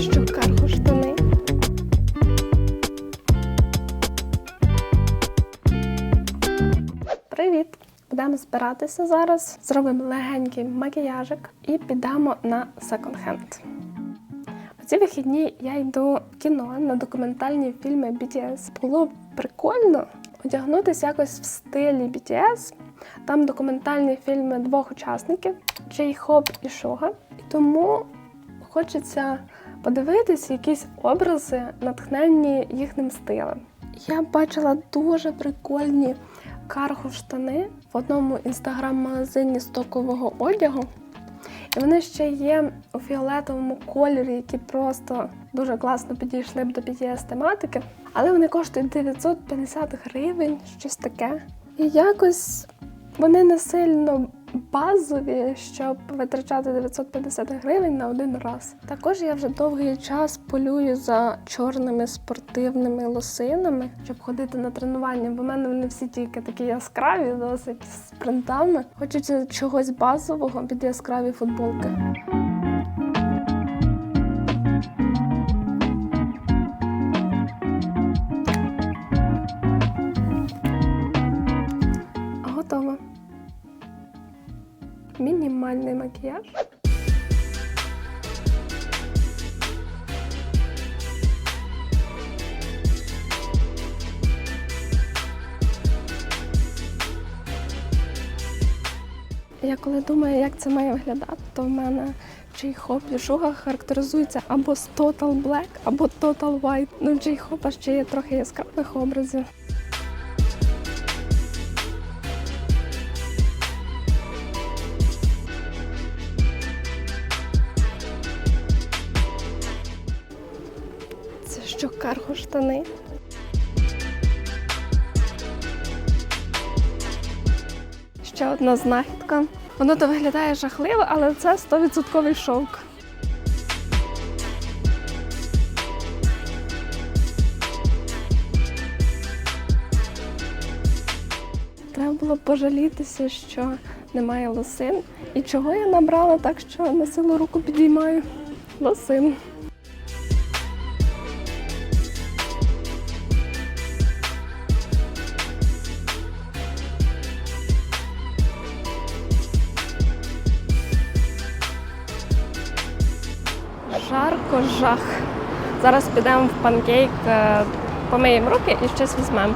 Що карго штани? Привіт! Будемо збиратися зараз. Зробимо легенький макіяжик і підемо на секонд-хенд. У ці вихідні я йду в кіно на документальні фільми BTS. Було б прикольно одягнутися якось в стилі BTS. Там документальні фільми двох учасників Джей Хоп і Шога. І тому хочеться подивитися якісь образи, натхненні їхнім стилем. Я бачила дуже прикольні карго штани в одному інстаграм-магазині стокового одягу. І вони ще є у фіолетовому кольорі, які просто дуже класно підійшли б до BTS тематики. Але вони коштують 950 гривень, щось таке. І якось вони не сильно базові, щоб витрачати 950 гривень на один раз. Також я вже довгий час полюю за чорними спортивними лосинами, щоб ходити на тренування, бо в мене вони всі тільки такі яскраві, досить з принтами. Хочеться чогось базового під яскраві футболки. Мінімальний макіяж. Я коли думаю, як це має виглядати, то в мене Джей Хоп і Жуга характеризується або з Total Black, або Total White. Ну, Джей Хопа ще є трохи яскравих образів. Що карго штани? Ще одна знахідка. Воно то виглядає жахливо, але це 100% шовк. Треба було пожалітися, що немає лосин. І чого я набрала так, що на силу руку підіймаю лосин. Жарко жах. Зараз підемо в панкейк, е, помиємо руки і щось візьмемо.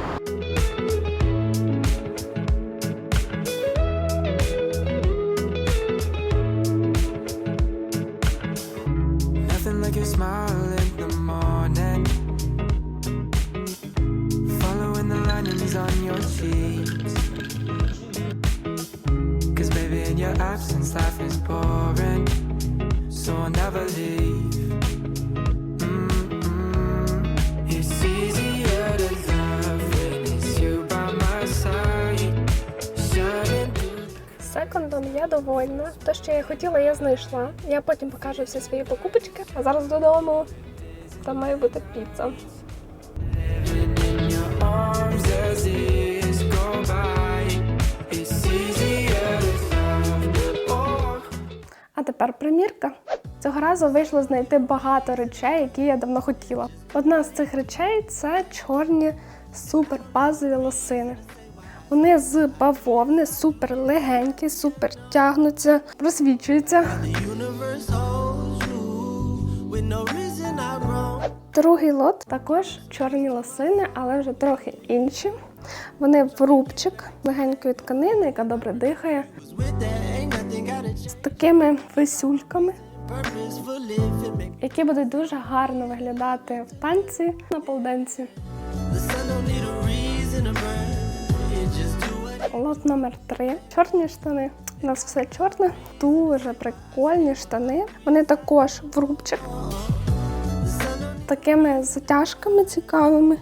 Cause baby, in your absence, life is boring. So I'll never leave. Mm-mm. It's easier to love when it's you by my side. Shining Секондом я довольна. Те, що я хотіла, я знайшла. Я потім покажу всі свої покупочки, а зараз додому. Там має бути піца. in your arms as years go by. It's easier to love. А тепер примірка. Цього разу вийшло знайти багато речей, які я давно хотіла. Одна з цих речей це чорні супер базові лосини. Вони з бавовни, супер легенькі, супер тягнуться, просвічуються. Другий лот також чорні лосини, але вже трохи інші. Вони в рубчик легенької тканини, яка добре дихає, з такими висюльками, які будуть дуже гарно виглядати в танці на полденці. Лот номер 3 Чорні штани. У нас все чорне. Дуже прикольні штани. Вони також в рубчик. Такими затяжками цікавими.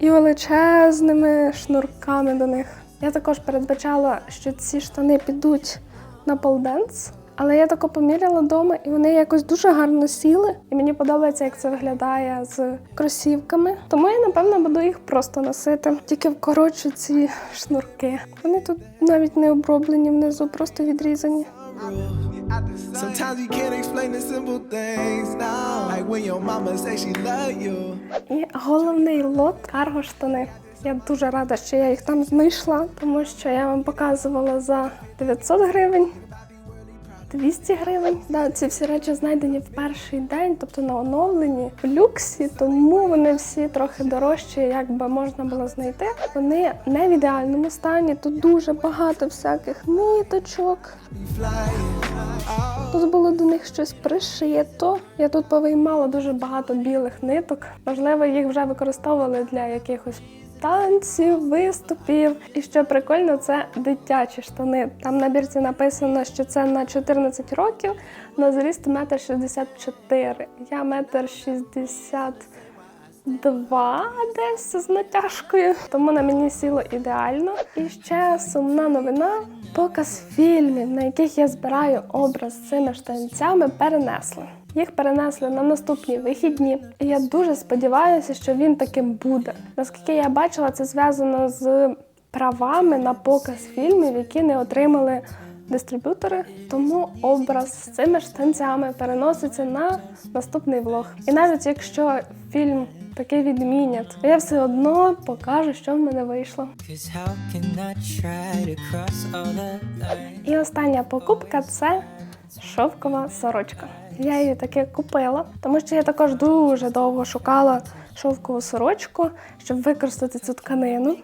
і величезними шнурками до них. Я також передбачала, що ці штани підуть на полденс, але я тако поміряла вдома, і вони якось дуже гарно сіли. І мені подобається, як це виглядає з кросівками. Тому я напевно буду їх просто носити. Тільки вкорочу ці шнурки. Вони тут навіть не оброблені внизу, просто відрізані. І головний лот карго штани. Я дуже рада, що я їх там знайшла, тому що я вам показувала за 900 гривень. 200 гривень. Да, ці всі речі знайдені в перший день, тобто на оновленні в люксі, тому вони всі трохи дорожчі, як би можна було знайти. Вони не в ідеальному стані. Тут дуже багато всяких ниточок. Тут було до них щось пришито. Я тут повиймала дуже багато білих ниток. Можливо, їх вже використовували для якихось танців, виступів. І що прикольно, це дитячі штани. Там на бірці написано, що це на 14 років, на зріст 1,64 м. Я 1,60 Два десь з натяжкою, тому на мені сіло ідеально. І ще сумна новина: показ фільмів, на яких я збираю образ з цими штанцями, перенесли. Їх перенесли на наступні вихідні, і я дуже сподіваюся, що він таким буде. Наскільки я бачила, це зв'язано з правами на показ фільмів, які не отримали дистриб'ютори. Тому образ з цими штанцями переноситься на наступний влог. І навіть якщо фільм таки відмінять, я все одно покажу, що в мене вийшло. І остання покупка це шовкова сорочка. Я її таки купила, тому що я також дуже довго шукала шовкову сорочку, щоб використати цю тканину.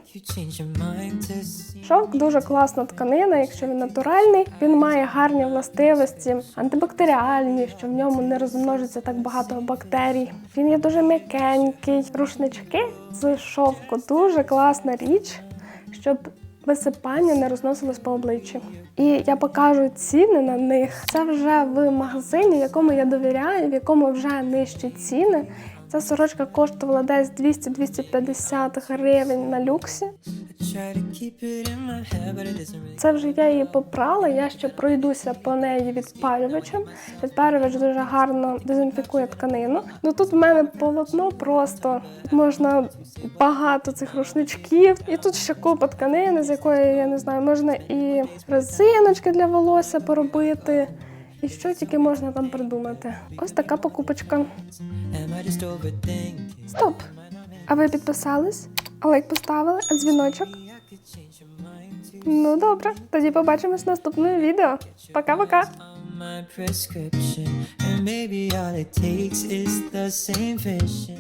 Шовк дуже класна тканина, якщо він натуральний. Він має гарні властивості, антибактеріальні, що в ньому не розмножиться так багато бактерій. Він є дуже м'якенький. Рушнички з шовку дуже класна річ, щоб висипання не розносилось по обличчі. І я покажу ціни на них. Це вже в магазині, якому я довіряю, в якому вже нижчі ціни. Ця сорочка коштувала десь 200-250 гривень на люксі. Це вже я її попрала. Я ще пройдуся по неї відпалювачем. Відпалювач дуже гарно дезінфікує тканину. Ну тут в мене полотно просто можна багато цих рушничків. І тут ще купа тканини, з якої я не знаю, можна і резиночки для волосся поробити. І що тільки можна там придумати. Ось така покупочка. Стоп! А ви підписались? А лайк поставили? Дзвіночок? Ну добре, тоді побачимось в наступному відео. Пока-пока! my prescription. And maybe all it takes is the same vision.